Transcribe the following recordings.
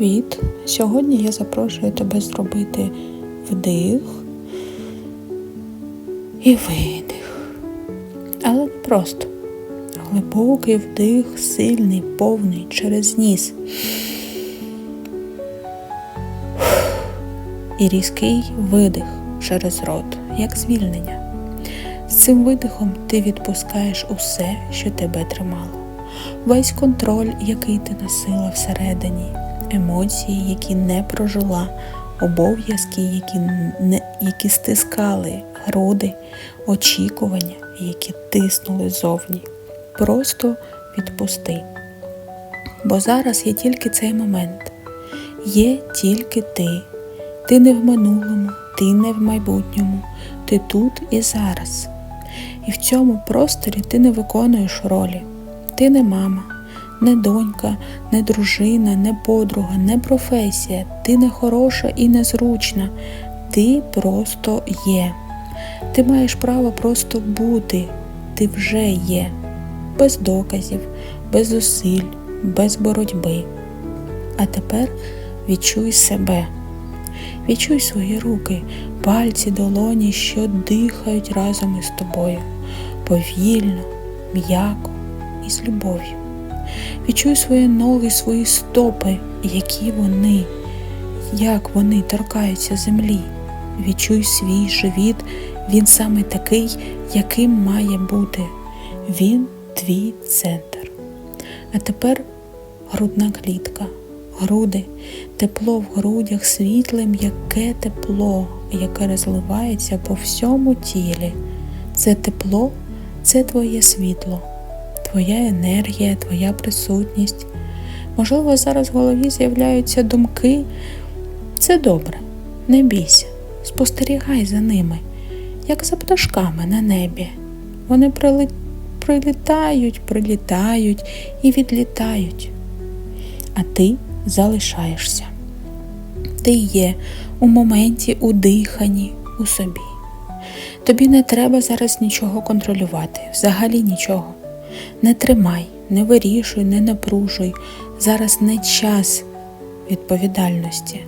Привіт! Сьогодні я запрошую тебе зробити вдих і видих. Але просто глибокий вдих, сильний, повний через ніс. І різкий видих через рот, як звільнення. З цим видихом ти відпускаєш усе, що тебе тримало весь контроль, який ти носила всередині, емоції, які не прожила, обов'язки, які, не, які стискали груди, очікування, які тиснули зовні. Просто відпусти. Бо зараз є тільки цей момент, є тільки ти. Ти не в минулому, ти не в майбутньому, ти тут і зараз. І в цьому просторі ти не виконуєш ролі. Ти не мама, не донька, не дружина, не подруга, не професія, ти не хороша і незручна. Ти просто є. Ти маєш право просто бути. Ти вже є, без доказів, без зусиль, без боротьби. А тепер відчуй себе. Відчуй свої руки, пальці, долоні, що дихають разом із тобою. Повільно, м'яко і з любов'ю. Відчуй свої ноги, свої стопи, які вони, як вони торкаються землі. Відчуй свій живіт, він саме такий, яким має бути. Він твій центр. А тепер грудна клітка, груди, тепло в грудях, світле, м'яке тепло, яке розливається по всьому тілі. Це тепло, це твоє світло твоя енергія, твоя присутність. Можливо, зараз в голові з'являються думки. Це добре, не бійся, спостерігай за ними, як за пташками на небі. Вони прилітають, прилітають і відлітають. А ти залишаєшся. Ти є у моменті у диханні у собі. Тобі не треба зараз нічого контролювати, взагалі нічого. Не тримай, не вирішуй, не напружуй. Зараз не час відповідальності,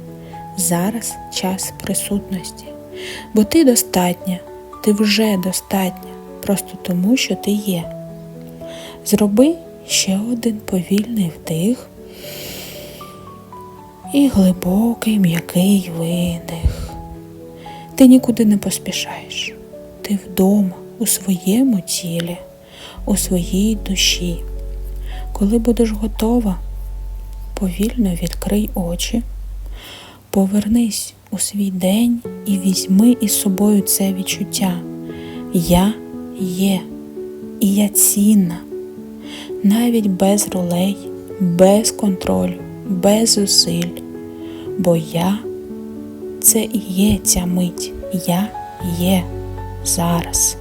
зараз час присутності. Бо ти достатня, ти вже достатня, просто тому, що ти є. Зроби ще один повільний вдих і глибокий м'який видих. Ти нікуди не поспішаєш, ти вдома у своєму тілі у своїй душі. Коли будеш готова, повільно відкрий очі, повернись у свій день і візьми із собою це відчуття. Я є, і я цінна, навіть без ролей, без контролю, без зусиль. Бо я це і є ця мить, я є зараз.